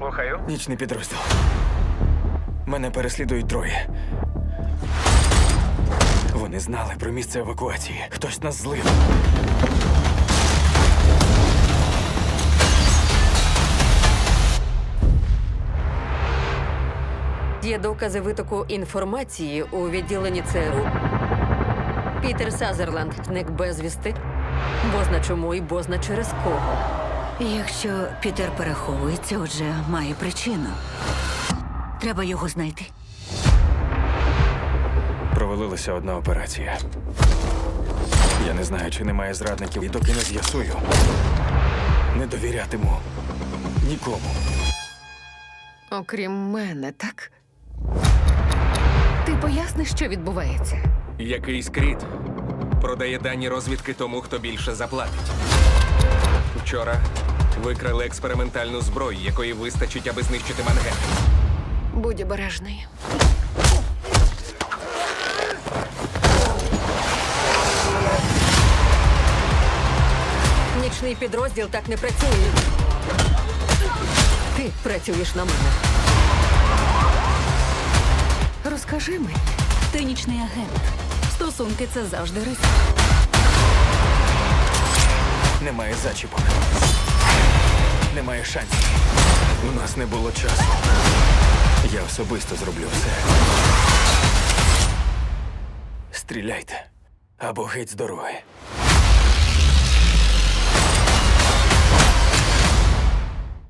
Слухаю. Нічний підрозділ. Мене переслідують троє. Вони знали про місце евакуації. Хтось нас злив. Є докази витоку інформації у відділенні ЦРУ. Пітер Сазерланд зник безвісти. Бозна чому і бозна через кого. Якщо Пітер переховується, отже, має причину. Треба його знайти. Провалилася одна операція. Я не знаю, чи немає зрадників, і доки не з'ясую. Не довірятиму нікому. Окрім мене, так? Ти поясниш, що відбувається? Якийсь кріт продає дані розвідки тому, хто більше заплатить. Вчора викрали експериментальну зброю, якої вистачить, аби знищити Манген. Будь обережний. Нічний підрозділ так не працює. Ти працюєш на мене. Розкажи мені. Ти нічний агент. Стосунки це завжди ризик. Немає зачіпок. Немає шансів. У нас не було часу. Я особисто зроблю все. Стріляйте. Або геть з дороги.